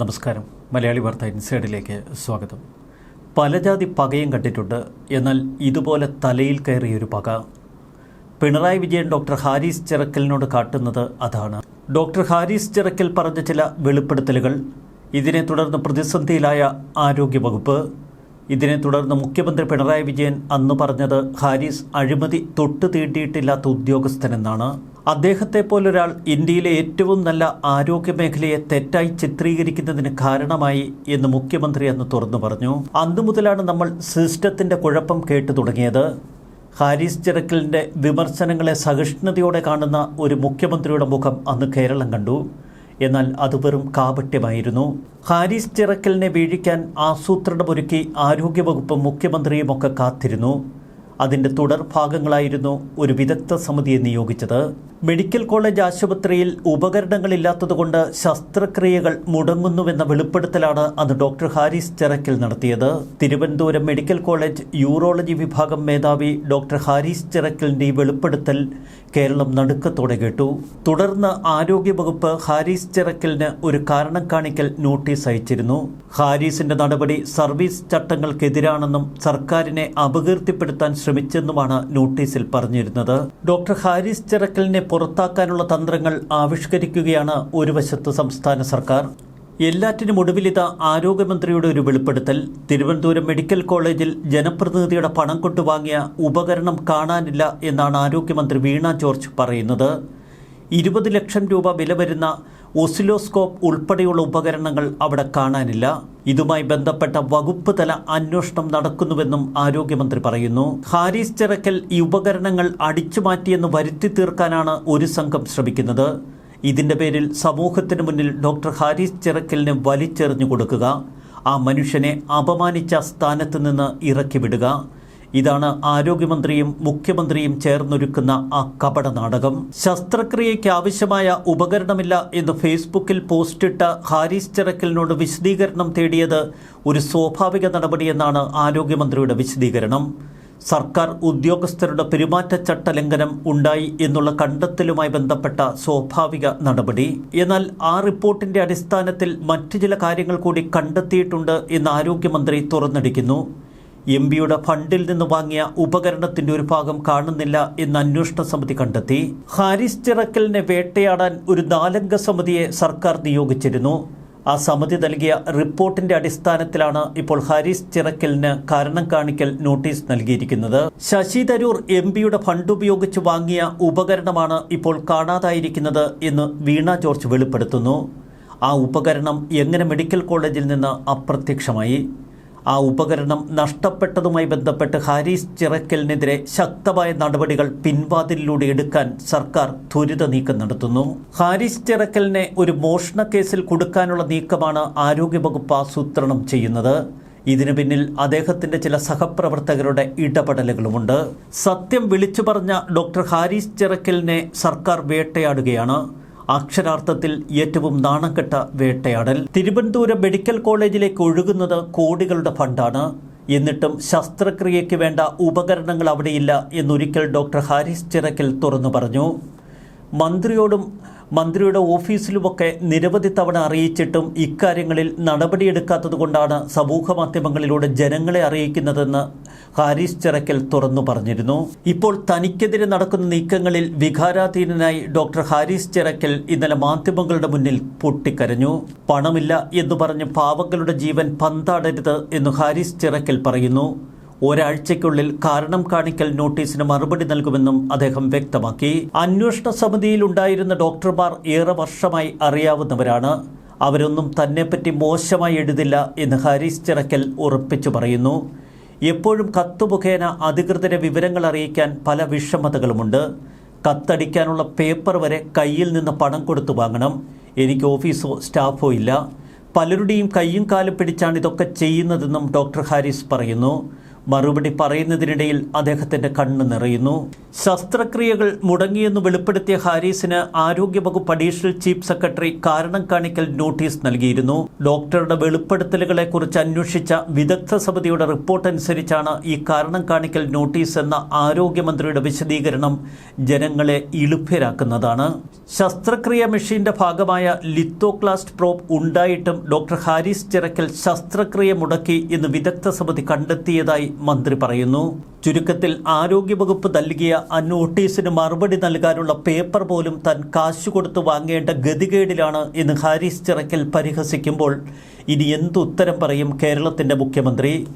നമസ്കാരം. മലയാളി വാർത്ത ഇൻസൈഡിലേക്ക് സ്വാഗതം. പലജാതി പകയും കണ്ടിട്ടുണ്ട്. എന്നാൽ ഇതുപോലെ തലയിൽ കയറിയൊരു പക. പിണറായി വിജയൻ ഡോക്ടർ ഹാരിസ് ചിറക്കലിനോട് കാട്ടുന്നത് അതാണ്. ഡോക്ടർ ഹാരിസ് ചിറക്കൽ പറഞ്ഞ ചില വെളിപ്പെടുത്തലുകൾ. ഇതിനെ തുടർന്ന് പ്രതിസന്ധിയിലായ ആരോഗ്യവകുപ്പ് ഇതിനെ തുടർന്ന് മുഖ്യമന്ത്രി പിണറായി വിജയൻ അന്ന് പറഞ്ഞത് ഹാരിസ് അഴിമതി തൊട്ടു തീണ്ടിയിട്ടില്ലാത്ത ഉദ്യോഗസ്ഥനെന്നാണ്. അദ്ദേഹത്തെ പോലൊരാൾ ഇന്ത്യയിലെ ഏറ്റവും നല്ല ആരോഗ്യ മേഖലയെ തെറ്റായി ചിത്രീകരിക്കുന്നതിന് കാരണമായി എന്ന് മുഖ്യമന്ത്രി അന്ന് തുറന്നു പറഞ്ഞു. അന്നു മുതലാണ് നമ്മൾ സിസ്റ്റത്തിന്റെ കുഴപ്പം കേട്ടു തുടങ്ങിയത്. ഹാരിസ് ചിറക്കലിന്റെ വിമർശനങ്ങളെ സഹിഷ്ണുതയോടെ കാണുന്ന ഒരു മുഖ്യമന്ത്രിയുടെ മുഖം അന്ന് കേരളം കണ്ടു. എന്നാൽ അത് വെറും കാപട്യമായിരുന്നു. ഹാരിസ് ചിറക്കലിനെ വീഴിക്കാൻ ആസൂത്രണമൊരുക്കി ആരോഗ്യവകുപ്പും മുഖ്യമന്ത്രിയുമൊക്കെ കാത്തിരുന്നു. അതിന്റെ തുടർ ഭാഗങ്ങളായിരുന്നു ഒരു വിദഗ്ധ സമിതിയെ നിയോഗിച്ചത്. മെഡിക്കൽ കോളേജ് ആശുപത്രിയിൽ ഉപകരണങ്ങളില്ലാത്തതുകൊണ്ട് ശസ്ത്രക്രിയകൾ മുടങ്ങുന്നുവെന്ന വെളിപ്പെടുത്തലാണ് അന്ന് ഡോക്ടർ ഹാരിസ് ചെറക്കിൽ നടത്തിയത്. തിരുവനന്തപുരം മെഡിക്കൽ കോളേജ് യൂറോളജി വിഭാഗം മേധാവി ഡോക്ടർ ഹാരിസ് ചെറക്കിലിന്റെ ഈ വെളിപ്പെടുത്തൽ കേരളം നടുക്കത്തോടെ കേട്ടു. തുടർന്ന് ആരോഗ്യവകുപ്പ് ഹാരിസ് ചെറക്കലിന് ഒരു കാരണം കാണിക്കൽ നോട്ടീസ് അയച്ചിരുന്നു. ഹാരിസിന്റെ നടപടി സർവീസ് ചട്ടങ്ങൾക്കെതിരാണെന്നും സർക്കാരിനെ അപകീർത്തിപ്പെടുത്താൻ ശ്രമിച്ചെന്നുമാണ് നോട്ടീസിൽ പറഞ്ഞിരുന്നത്. ഡോക്ടർ ഹാരിസ് ചിറക്കലിനെ പുറത്താക്കാനുള്ള തന്ത്രങ്ങൾ ആവിഷ്കരിക്കുകയാണ് ഒരു വശത്ത് സംസ്ഥാന സർക്കാർ. എല്ലാറ്റിനും ഒടുവിലിത ആരോഗ്യമന്ത്രിയുടെ ഒരു വെളിപ്പെടുത്തൽ. തിരുവനന്തപുരം മെഡിക്കൽ കോളേജിൽ ജനപ്രതിനിധിയുടെ പണം കൊണ്ടു വാങ്ങിയ ഉപകരണം കാണാനില്ല എന്നാണ് ആരോഗ്യമന്ത്രി വീണ ജോർജ് പറയുന്നത്. ഇരുപത് ലക്ഷം രൂപ വില വരുന്ന ഒസിലോസ്കോപ്പ് ഉൾപ്പെടെയുള്ള ഉപകരണങ്ങൾ അവിടെ കാണാനില്ല. ഇതുമായി ബന്ധപ്പെട്ട വകുപ്പ് തല അന്വേഷണം നടക്കുന്നുവെന്നും ആരോഗ്യമന്ത്രി പറയുന്നു. ഹാരിസ് ചിറക്കൽ ഈ ഉപകരണങ്ങൾ അടിച്ചുമാറ്റിയെന്ന് വരുത്തി തീർക്കാനാണ് ഒരു സംഘം ശ്രമിക്കുന്നത്. ഇതിന്റെ പേരിൽ സമൂഹത്തിന് മുന്നിൽ ഡോക്ടർ ഹാരിസ് ചിറക്കലിനെ വലിച്ചെറിഞ്ഞു കൊടുക്കുക. ആ മനുഷ്യനെ അപമാനിച്ച സ്ഥാനത്ത് നിന്ന് ഇറക്കി വിടുക ഇതാണ് ആരോഗ്യമന്ത്രിയും മുഖ്യമന്ത്രിയും ചേർന്നൊരുക്കുന്ന ആ കപട നാടകം. ശസ്ത്രക്രിയയ്ക്ക് ആവശ്യമായ ഉപകരണമില്ല എന്ന് ഫേസ്ബുക്കിൽ പോസ്റ്റിട്ട ഹാരിസ് ചിറക്കലിനോട് വിശദീകരണം തേടിയത് ഒരു സ്വാഭാവിക നടപടിയെന്നാണ് ആരോഗ്യമന്ത്രിയുടെ വിശദീകരണം. സർക്കാർ ഉദ്യോഗസ്ഥരുടെ പെരുമാറ്റച്ചട്ട ലംഘനം ഉണ്ടായി എന്നുള്ള കണ്ടെത്തലുമായി ബന്ധപ്പെട്ട സ്വാഭാവിക നടപടി. എന്നാൽ ആ റിപ്പോർട്ടിന്റെ അടിസ്ഥാനത്തിൽ മറ്റു ചില കാര്യങ്ങൾ കൂടി കണ്ടെത്തിയിട്ടുണ്ട് എന്ന് ആരോഗ്യമന്ത്രി തുറന്നടിക്കുന്നു. എം പിയുടെ ഫണ്ടിൽ നിന്ന് വാങ്ങിയ ഉപകരണത്തിന്റെ ഒരു ഭാഗം കാണുന്നില്ല എന്ന് അന്വേഷണ സമിതി കണ്ടെത്തി. ഹാരിസ് ചിറക്കലിനെ വേട്ടയാടാൻ ഒരു നാലംഗ സമിതിയെ സർക്കാർ നിയോഗിച്ചിരുന്നു. ആ സമിതി നൽകിയ റിപ്പോർട്ടിന്റെ അടിസ്ഥാനത്തിലാണ് ഇപ്പോൾ ഹാരിസ് ചിറക്കലിന് കാരണം കാണിക്കൽ നോട്ടീസ് നൽകിയിരിക്കുന്നത്. ശശി തരൂർ എം പിയുടെ ഫണ്ട് ഉപയോഗിച്ച് വാങ്ങിയ ഉപകരണമാണ് ഇപ്പോൾ കാണാതായിരിക്കുന്നത് എന്ന് വീണ ജോർജ് വെളിപ്പെടുത്തുന്നു. ആ ഉപകരണം എങ്ങനെ മെഡിക്കൽ കോളേജിൽ നിന്ന് അപ്രത്യക്ഷമായി? ആ ഉപകരണം നഷ്ടപ്പെട്ടതുമായി ബന്ധപ്പെട്ട് ഹാരിസ് ചിറക്കലിനെതിരെ ശക്തമായ നടപടികൾ പിൻവാതിലിലൂടെ എടുക്കാൻ സർക്കാർ ത്വരിത നീക്കം നടത്തുന്നു. ഹാരിസ് ചിറക്കലിനെ ഒരു മോഷണ കേസിൽ കൊടുക്കാനുള്ള നീക്കമാണ് ആരോഗ്യവകുപ്പ് ആസൂത്രണം ചെയ്യുന്നത്. ഇതിനു പിന്നിൽ അദ്ദേഹത്തിന്റെ ചില സഹപ്രവർത്തകരുടെ ഇടപെടലുകളുമുണ്ട്. സത്യം വിളിച്ചു പറഞ്ഞ ഡോക്ടർ ഹാരിസ് ചിറക്കലിനെ സർക്കാർ വേട്ടയാടുകയാണ്. അക്ഷരാർത്ഥത്തിൽ ഏറ്റവും നാണക്കെട്ട വേട്ടയാടൽ. തിരുവനന്തപുരം മെഡിക്കൽ കോളേജിലേക്ക് ഒഴുകുന്നത് കോടികളുടെ ഫണ്ടാണ്. എന്നിട്ടും ശസ്ത്രക്രിയയ്ക്ക് വേണ്ട ഉപകരണങ്ങൾ അവിടെയില്ല എന്നൊരിക്കൽ ഡോക്ടർ ഹാരിസ് ചിറക്കൽ തുറന്നു പറഞ്ഞു. മന്ത്രിയോടും മന്ത്രിയുടെ ഓഫീസിലുമൊക്കെ നിരവധി തവണ അറിയിച്ചിട്ടും ഇക്കാര്യങ്ങളിൽ നടപടിയെടുക്കാത്തതുകൊണ്ടാണ് സമൂഹ മാധ്യമങ്ങളിലൂടെ ജനങ്ങളെ അറിയിക്കുന്നതെന്ന് ഹാരിസ് ചിറക്കൽ തുറന്നു പറഞ്ഞിരുന്നു. ഇപ്പോൾ തനിക്കെതിരെ നടക്കുന്ന നീക്കങ്ങളിൽ വികാരാധീനനായി ഡോക്ടർ ഹാരിസ് ചിറക്കൽ ഇന്നലെ മാധ്യമങ്ങളുടെ മുന്നിൽ പൊട്ടിക്കരഞ്ഞു. പണമില്ല എന്ന് പറഞ്ഞ് പാവങ്ങളുടെ ജീവൻ പന്താടരുത് എന്ന് ഹാരിസ് ചിറക്കൽ പറയുന്നു. ഒരാഴ്ചയ്ക്കുള്ളിൽ കാരണം കാണിക്കൽ നോട്ടീസിന് മറുപടി നൽകുമെന്നും അദ്ദേഹം വ്യക്തമാക്കി. അന്വേഷണ സമിതിയിൽ ഉണ്ടായിരുന്ന ഡോക്ടർമാർ ഏറെ വർഷമായി അറിയാവുന്നവരാണ്. അവരൊന്നും തന്നെപ്പറ്റി മോശമായി എഴുതില്ല എന്ന് ഹാരിസ് ചിറക്കൽ ഉറപ്പിച്ചു പറയുന്നു. എപ്പോഴും കത്ത് മുഖേന അധികൃതരെ വിവരങ്ങൾ അറിയിക്കാൻ പല വിഷമതകളുമുണ്ട്. കത്തടിക്കാനുള്ള പേപ്പർ വരെ കയ്യിൽ നിന്ന് പണം കൊടുത്തു വാങ്ങണം. എനിക്ക് ഓഫീസോ സ്റ്റാഫോ ഇല്ല. പലരുടെയും കയ്യും കാലും പിടിച്ചാണ് ഇതൊക്കെ ചെയ്യുന്നതെന്നും ഡോക്ടർ ഹാരിസ് പറയുന്നു. മറുപടി പറയുന്നതിനിടയിൽ അദ്ദേഹത്തിന്റെ കണ്ണ് നിറയുന്നു. ശസ്ത്രക്രിയകൾ മുടങ്ങിയെന്ന് വെളിപ്പെടുത്തിയ ഹാരിസിന് ആരോഗ്യവകുപ്പ് അഡീഷണൽ ചീഫ് സെക്രട്ടറി കാരണം കാണിക്കൽ നോട്ടീസ് നൽകിയിരുന്നു. ഡോക്ടറുടെ വെളിപ്പെടുത്തലുകളെക്കുറിച്ച് അന്വേഷിച്ച വിദഗ്ധ സമിതിയുടെ റിപ്പോർട്ട് അനുസരിച്ചാണ് ഈ കാരണം കാണിക്കൽ നോട്ടീസ് എന്ന ആരോഗ്യമന്ത്രിയുടെ വിശദീകരണം ജനങ്ങളെ ഇളുഭ്യരാക്കുന്നതാണ്. ശസ്ത്രക്രിയ മെഷീന്റെ ഭാഗമായ ലിത്തോക്ലാസ്റ്റ് പ്രോബ് ഉണ്ടായിട്ടും ഡോക്ടർ ഹാരിസ് ചിറക്കൽ ശസ്ത്രക്രിയ മുടക്കി എന്ന് വിദഗ്ധ സമിതി കണ്ടെത്തിയതായി മന്ത്രി പറയുന്നു ചുരുക്കത്തിൽ ആരോഗ്യവകുപ്പ് നൽകിയ ആ നോട്ടീസിന് മറുപടി നൽകാനുള്ള പേപ്പർ പോലും തൻ കാശു കൊടുത്ത് വാങ്ങേണ്ട ഗതികേടിലാണ് എന്ന് ഹാരിസ് ചിറക്കൽ പരിഹസിക്കുമ്പോൾ ഇനി എന്തുത്തരം പറയും കേരളത്തിന്റെ മുഖ്യമന്ത്രി?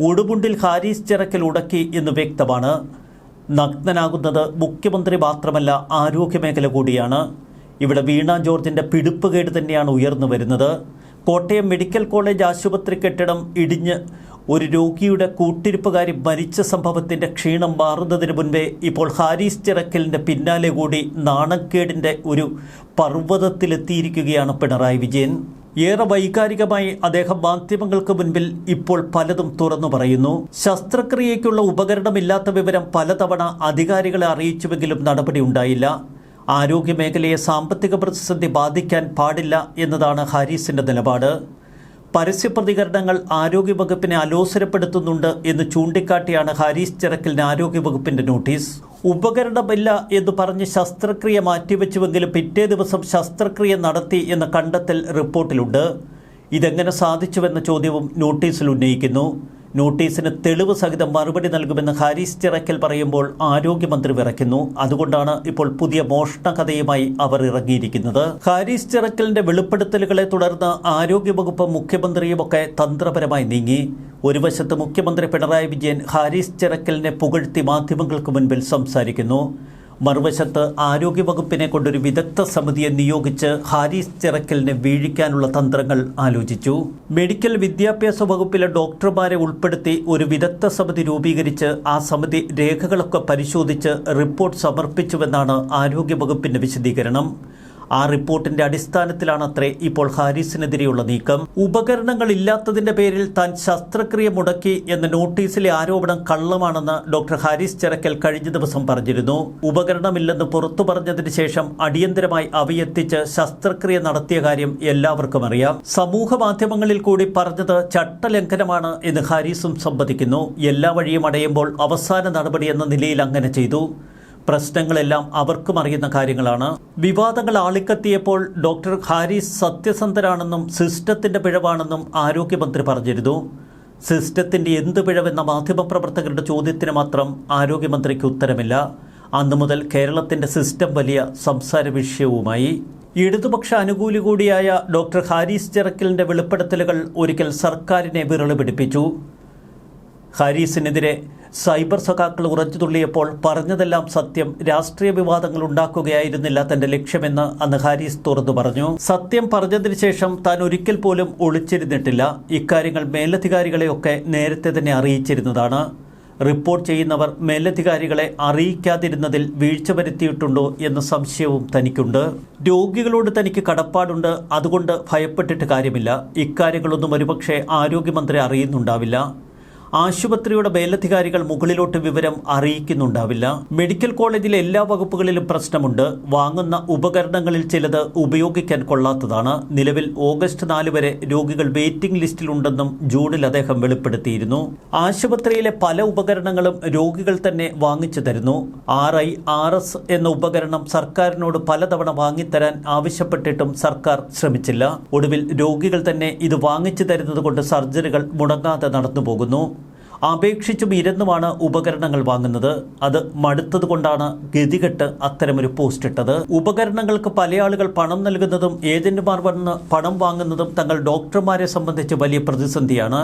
ഉടുമുണ്ടിൽ ഹാരിസ് ചിറക്കൽ ഉടക്കി എന്ന് വ്യക്തമാണ്. നഗ്നനാകുന്നത് മുഖ്യമന്ത്രി മാത്രമല്ല ആരോഗ്യമേഖല കൂടിയാണ്. ഇവിടെ വീണ ജോർജിന്റെ പിടിപ്പുകേട് തന്നെയാണ് ഉയർന്നു വരുന്നത്. കോട്ടയം മെഡിക്കൽ കോളേജ് ആശുപത്രി കെട്ടിടം ഇടിഞ്ഞ് ഒരു രോഗിയുടെ കൂട്ടിരിപ്പുകാരി മരിച്ച സംഭവത്തിന്റെ ക്ഷീണം മാറുന്നതിന് മുൻപേ ഇപ്പോൾ ഹാരിസ് ചിറക്കലിന്റെ പിന്നാലെ കൂടി നാണക്കേടിന്റെ ഒരു പർവതത്തിലെത്തിയിരിക്കുകയാണ് പിണറായി വിജയൻ. ഏറെ വൈകാരികമായി അദ്ദേഹം മാധ്യമങ്ങൾക്ക് മുൻപിൽ ഇപ്പോൾ പലതും തുറന്നു പറയുന്നു. ശസ്ത്രക്രിയയ്ക്കുള്ള ഉപകരണമില്ലാത്ത വിവരം പലതവണ അധികാരികളെ അറിയിച്ചുവെങ്കിലും നടപടി ഉണ്ടായില്ല. ആരോഗ്യമേഖലയെ സാമ്പത്തിക പ്രതിസന്ധി ബാധിക്കാൻ പാടില്ല എന്നതാണ് ഹാരിസിന്റെ നിലപാട്. പരസ്യ പ്രതികരണങ്ങൾ ആരോഗ്യവകുപ്പിനെ അലോസരപ്പെടുത്തുന്നുണ്ട് എന്ന് ചൂണ്ടിക്കാട്ടിയാണ് ഹാരിസ് ചിറക്കലിന് ആരോഗ്യവകുപ്പിന്റെ നോട്ടീസ്. ഉപകരണമില്ല എന്ന് പറഞ്ഞ് ശസ്ത്രക്രിയ മാറ്റിവെച്ചുവെങ്കിലും പിറ്റേ ദിവസം ശസ്ത്രക്രിയ നടത്തി എന്ന കണ്ടെത്തൽ റിപ്പോർട്ടിലുണ്ട്. ഇതെങ്ങനെ സാധിച്ചുവെന്ന ചോദ്യവും നോട്ടീസിൽ ഉന്നയിക്കുന്നു. നോട്ടീസിന് തെളിവ് സഹിതം മറുപടി നൽകുമെന്ന് ഹാരിസ് ചിറക്കൽ പറയുമ്പോൾ ആരോഗ്യമന്ത്രി വിറയ്ക്കുന്നു. അതുകൊണ്ടാണ് ഇപ്പോൾ പുതിയ മോഷണ കഥയുമായി അവർ ഇറങ്ങിയിരിക്കുന്നത്. ഹാരിസ് ചിറക്കലിന്റെ വെളിപ്പെടുത്തലുകളെ തുടർന്ന് ആരോഗ്യവകുപ്പ് മുഖ്യമന്ത്രിയുമൊക്കെ തന്ത്രപരമായി നീങ്ങി. ഒരു വശത്ത് മുഖ്യമന്ത്രി പിണറായി വിജയൻ ഹാരിസ് ചിറക്കലിനെ പുകഴ്ത്തി മാധ്യമങ്ങൾക്ക് മുൻപിൽ സംസാരിക്കുന്നു. മറുവശത്ത് ആരോഗ്യവകുപ്പിനെ കൊണ്ടൊരു വിദഗ്ധ സമിതിയെ നിയോഗിച്ച് ഹാരിസ് ചിറക്കലിനെ വീഴിക്കാനുള്ള തന്ത്രങ്ങൾ ആലോചിച്ചു. മെഡിക്കൽ വിദ്യാഭ്യാസ വകുപ്പിലെ ഡോക്ടർമാരെ ഉൾപ്പെടുത്തി ഒരു വിദഗ്ധ സമിതി രൂപീകരിച്ച് ആ സമിതി രേഖകളൊക്കെ പരിശോധിച്ച് റിപ്പോർട്ട് സമർപ്പിച്ചുവെന്നാണ് ആരോഗ്യവകുപ്പിന്റെ വിശദീകരണം. ആ റിപ്പോർട്ടിന്റെ അടിസ്ഥാനത്തിലാണ് അത്രേ ഇപ്പോൾ ഹാരിസിനെതിരെയുള്ള നീക്കം. ഉപകരണങ്ങൾ ഇല്ലാത്തതിന്റെ പേരിൽ താൻ ശസ്ത്രക്രിയ മുടക്കി എന്ന നോട്ടീസിലെ ആരോപണം കള്ളമാണെന്ന് ഡോക്ടർ ഹാരിസ് ചെറക്കൽ കഴിഞ്ഞ ദിവസം പറഞ്ഞിരുന്നു. ഉപകരണമില്ലെന്ന് പുറത്തു പറഞ്ഞതിന് ശേഷം അടിയന്തരമായി അവയെത്തിച്ച് ശസ്ത്രക്രിയ നടത്തിയ കാര്യം എല്ലാവർക്കും അറിയാം. സമൂഹ മാധ്യമങ്ങളിൽ കൂടി പറഞ്ഞത് ചട്ടലംഘനമാണ് എന്ന് ഹാരിസും സംവദിക്കുന്നു എല്ലാ വഴിയും അടയുമ്പോൾ അവസാന നടപടി എന്ന നിലയിൽ അങ്ങനെ ചെയ്തു. പ്രശ്നങ്ങളെല്ലാം അവർക്കും അറിയുന്ന കാര്യങ്ങളാണ്. വിവാദങ്ങൾ ആളിക്കത്തിയപ്പോൾ ഡോക്ടർ ഹാരിസ് സത്യസന്ധരാണെന്നും സിസ്റ്റത്തിന്റെ പിഴവാണെന്നും ആരോഗ്യമന്ത്രി പറഞ്ഞിരുന്നു. സിസ്റ്റത്തിന്റെ എന്ത് പിഴവെന്ന മാധ്യമപ്രവർത്തകരുടെ ചോദ്യത്തിന് മാത്രം ആരോഗ്യമന്ത്രിക്ക് ഉത്തരമില്ല. അന്നു മുതൽ കേരളത്തിന്റെ സിസ്റ്റം വലിയ സംസാര വിഷയവുമായി. ഇടതുപക്ഷ അനുകൂലി കൂടിയായ ഡോക്ടർ ഹാരിസ് ചിറക്കലിന്റെ വെളിപ്പെടുത്തലുകൾ ഒരിക്കൽ സർക്കാരിനെ വിരളി പിടിപ്പിച്ചു. ഹാരീസിനെതിരെ സൈബർ സഖാക്കൾ ഉറച്ചു തുള്ളിയപ്പോൾ പറഞ്ഞതെല്ലാം സത്യം. രാഷ്ട്രീയ വിവാദങ്ങൾ ഉണ്ടാക്കുകയായിരുന്നില്ല തന്റെ ലക്ഷ്യമെന്ന് അന്ന് ഹാരീസ് തുറന്നു പറഞ്ഞു. സത്യം പറഞ്ഞതിന് ശേഷം താൻ ഒരിക്കൽ പോലും ഒളിച്ചിരുന്നിട്ടില്ല. ഇക്കാര്യങ്ങൾ മേലധികാരികളെയൊക്കെ നേരത്തെ തന്നെ അറിയിച്ചിരുന്നതാണ്. റിപ്പോർട്ട് ചെയ്യുന്നവർ മേലധികാരികളെ അറിയിക്കാതിരുന്നതിൽ വീഴ്ച വരുത്തിയിട്ടുണ്ടോ എന്ന സംശയവും തനിക്കുണ്ട്. രോഗികളോട് തനിക്ക് കടപ്പാടുണ്ട്. അതുകൊണ്ട് ഭയപ്പെട്ടിട്ട് കാര്യമില്ല. ഇക്കാര്യങ്ങളൊന്നും ഒരുപക്ഷെ ആരോഗ്യമന്ത്രി അറിയുന്നുണ്ടാവില്ല. ആശുപത്രിയുടെ മേലധികാരികൾ മുകളിലോട്ട് വിവരം അറിയിക്കുന്നുണ്ടാവില്ല. മെഡിക്കൽ കോളേജിലെ എല്ലാ വകുപ്പുകളിലും പ്രശ്നമുണ്ട്. വാങ്ങുന്ന ഉപകരണങ്ങളിൽ ചിലത് ഉപയോഗിക്കാൻ കൊള്ളാത്തതാണ്. നിലവിൽ ഓഗസ്റ്റ് നാല് വരെ രോഗികൾ വെയിറ്റിംഗ് ലിസ്റ്റിലുണ്ടെന്നും ജൂണിൽ അദ്ദേഹം വെളിപ്പെടുത്തിയിരുന്നു. ആശുപത്രിയിലെ പല ഉപകരണങ്ങളും രോഗികൾ തന്നെ വാങ്ങിച്ചു തരുന്നു. ആർ ഐ ആർ എസ് എന്ന ഉപകരണം സർക്കാരിനോട് പലതവണ വാങ്ങിത്തരാൻ ആവശ്യപ്പെട്ടിട്ടും സർക്കാർ ശ്രമിച്ചില്ല. ഒടുവിൽ രോഗികൾ തന്നെ ഇത് വാങ്ങിച്ചു തരുന്നത് കൊണ്ട് സർജറികൾ മുടങ്ങാതെ നടന്നു പോകുന്നു അപേക്ഷിച്ചും ഇരുന്നുമാണ് ഉപകരണങ്ങൾ വാങ്ങുന്നത്. അത് മടുത്തത് കൊണ്ടാണ് ഗതികെട്ട് അത്തരമൊരു പോസ്റ്റ് ഇട്ടത്. ഉപകരണങ്ങൾക്ക് പല ആളുകൾ പണം നൽകുന്നതും ഏജന്റുമാർ വന്ന് പണം വാങ്ങുന്നതും തങ്ങൾ ഡോക്ടർമാരെ സംബന്ധിച്ച് വലിയ പ്രതിസന്ധിയാണ്.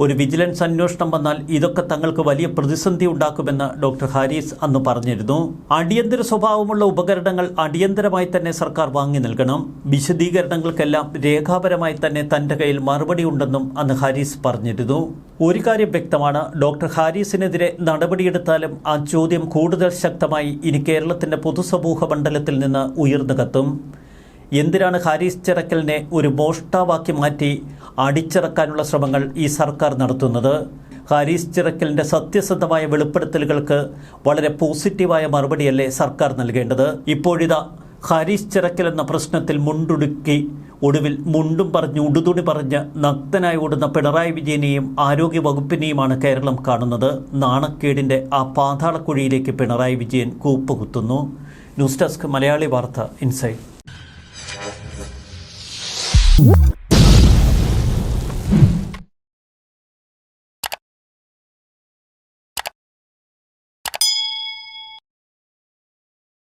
ഒരു വിജിലൻസ് അന്വേഷണം വന്നാൽ ഇതൊക്കെ തങ്ങൾക്ക് വലിയ പ്രതിസന്ധി ഉണ്ടാക്കുമെന്ന് ഡോക്ടർ ഹാരിസ് അന്ന് പറഞ്ഞിരുന്നു. അടിയന്തര സ്വഭാവമുള്ള ഉപകരണങ്ങൾ അടിയന്തരമായി തന്നെ സർക്കാർ വാങ്ങി നൽകണം. വിശദീകരണങ്ങൾക്കെല്ലാം രേഖാപരമായി തന്നെ തന്റെ കയ്യിൽ മറുപടി ഉണ്ടെന്നും അന്ന് ഹാരിസ് പറഞ്ഞിരുന്നു. ഒരു കാര്യം വ്യക്തമാണ്. ഡോക്ടർ ഹാരിസിനെതിരെ നടപടിയെടുത്താലും ആ ചോദ്യം കൂടുതൽ ശക്തമായി ഇനി കേരളത്തിന്റെ പൊതുസമൂഹ മണ്ഡലത്തിൽ നിന്ന് ഉയർന്നു കത്തും. എന്തിനാണ് ഹാരിസ് ചിറക്കലിനെ ഒരു മോഷ്ടാവാക്കി മാറ്റി അടിച്ചിറക്കാനുള്ള ശ്രമങ്ങൾ ഈ സർക്കാർ നടത്തുന്നത്? ഹാരിസ് ചിറക്കലിന്റെ സത്യസന്ധമായ വെളിപ്പെടുത്തലുകൾക്ക് വളരെ പോസിറ്റീവായ മറുപടിയല്ലേ സർക്കാർ നൽകേണ്ടത്? ഇപ്പോഴിതാ ഹാരിസ് ചിറക്കൽ എന്ന പ്രശ്നത്തിൽ മുണ്ടുടുക്കി ഒടുവിൽ മുണ്ടും പറഞ്ഞ് ഉടുതുണി പറഞ്ഞ് നഗ്നനായി ഓടുന്ന പിണറായി വിജയനെയും ആരോഗ്യ വകുപ്പിനെയുമാണ് കേരളം കാണുന്നത്. നാണക്കേടിന്റെ ആ പാതാളക്കുഴിയിലേക്ക് പിണറായി വിജയൻ കൂപ്പുകുത്തുന്നു. ന്യൂസ് ഡെസ്ക് മലയാളി വാർത്ത ഇൻസൈഡ്